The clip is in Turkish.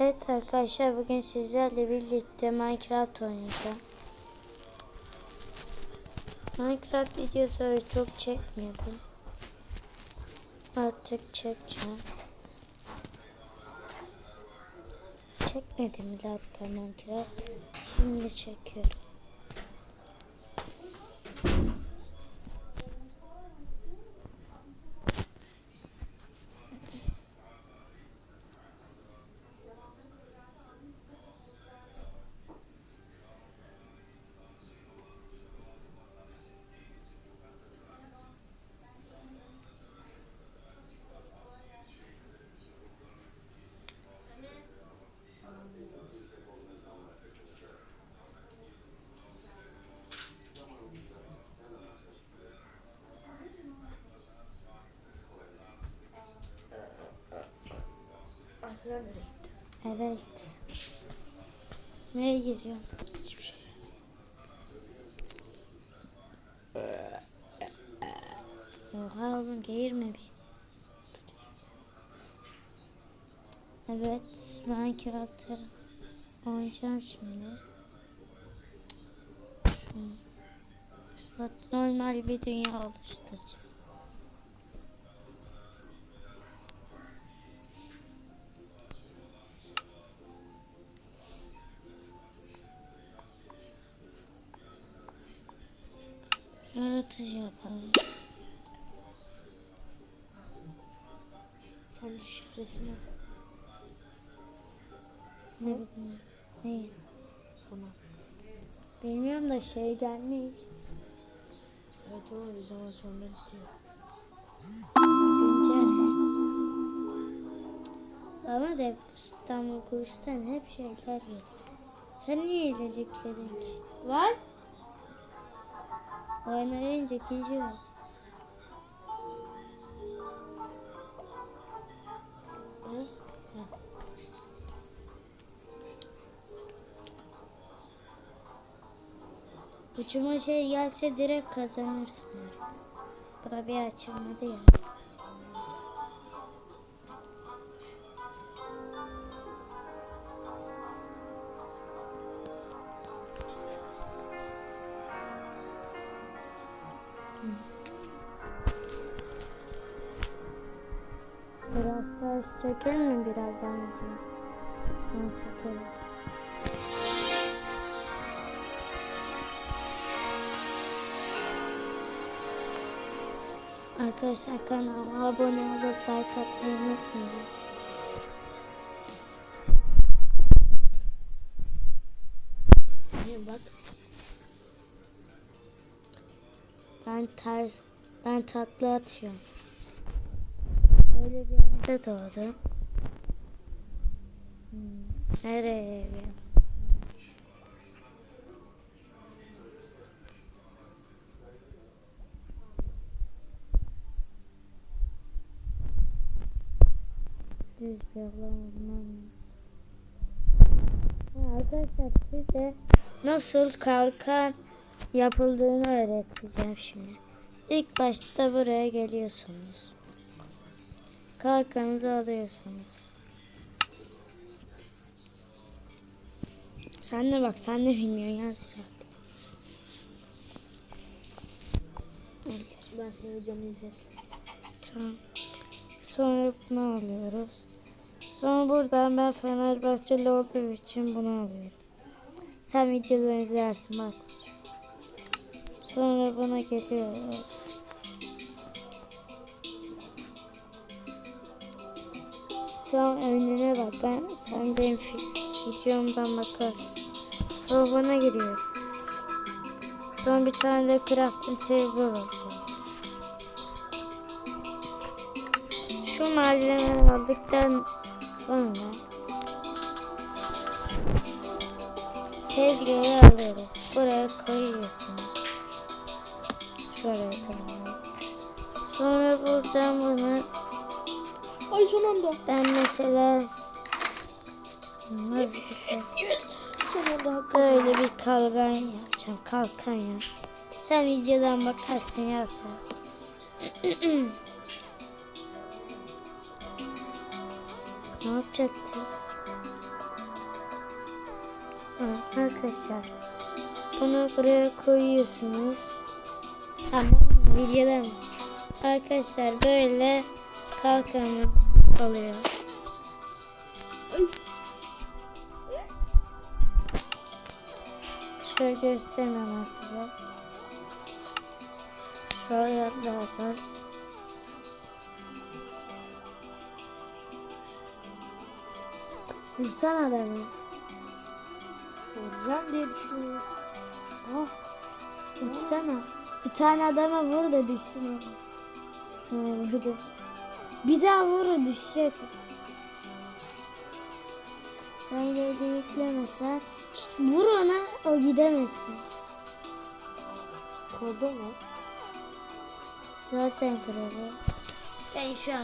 Evet arkadaşlar bugün sizlerle birlikte Minecraft oynayacağım. Minecraft videoları çok çekmiyordum. Artık çekeceğim. Çekmedim bile Minecraft. Şimdi çekiyorum. Neye giriyorsun? Hiçbir şey. Oha oğlum geğirme bir. Evet, Minecraft'ı oynayacağım şimdi. Normal bir dünya oluşturacağım. Yaratıcı yapalım. Sen de şifresini Ne bileyim. Neyi? bana. Bilmiyorum da şey gelmiş. Evet ama bir zaman sonra mi? Ama da İstanbul Kurs'tan hep şeyler geliyor. Sen niye iyilikledin ki? Var. Oynayınca ikinci. Hı? Uçuma şey gelse direkt kazanırsın. Bu da bir açılmadı ya. Biraz daha çekelim mi birazdan video? Tamam çekeriz. Arkadaşlar kanalıma abone olup like atmayı unutmayın. Bak. Ben ters, ben takla atıyorum. Öyle bir yerde doğdum. Hmm, Nereye? Düz bir Arkadaşlar size nasıl kalkan yapıldığını öğreteceğim şimdi. İlk başta buraya geliyorsunuz. Kalkanınızı alıyorsunuz. Sen de bak sen de bilmiyorsun ya Zira. Ben senin videonu izledim. Tamam. Sonra bunu alıyoruz. Sonra buradan ben Fenerbahçeli olduğum için bunu alıyorum. Sen videoları izlersin bak. Sonra buna geliyoruz. Şu an önüne bak. Ben sen benim videomdan bakarsın. Sonra buna giriyoruz. Sonra bir tane de crafting table alıyoruz. Şu malzemeleri aldıktan sonra tabloyu alıyoruz. Buraya koyuyorsunuz. Şuraya tamam. Sonra buradan bunu Ay son anda. ben mesela nasıl Yes. Son anda böyle bir kalkan yapacağım. Kalkan ya. Sen videodan bakarsın ya sen. ne yapacaktın? Ha, arkadaşlar bunu buraya koyuyorsunuz. Tamam videoda mı? Arkadaşlar böyle kalkanı oluyor. Şöyle göstereyim hemen size. Şöyle yapalım. Vursan adamı. Soracağım diye düşünüyorum. Oh. Uçsana. Bir tane adama vur da düşsün. Ha, vurdu. Bir daha vur düşecek. Böyle de. Vur ona o gidemesin. Kodu mu? Zaten kırıldı. Ben şu an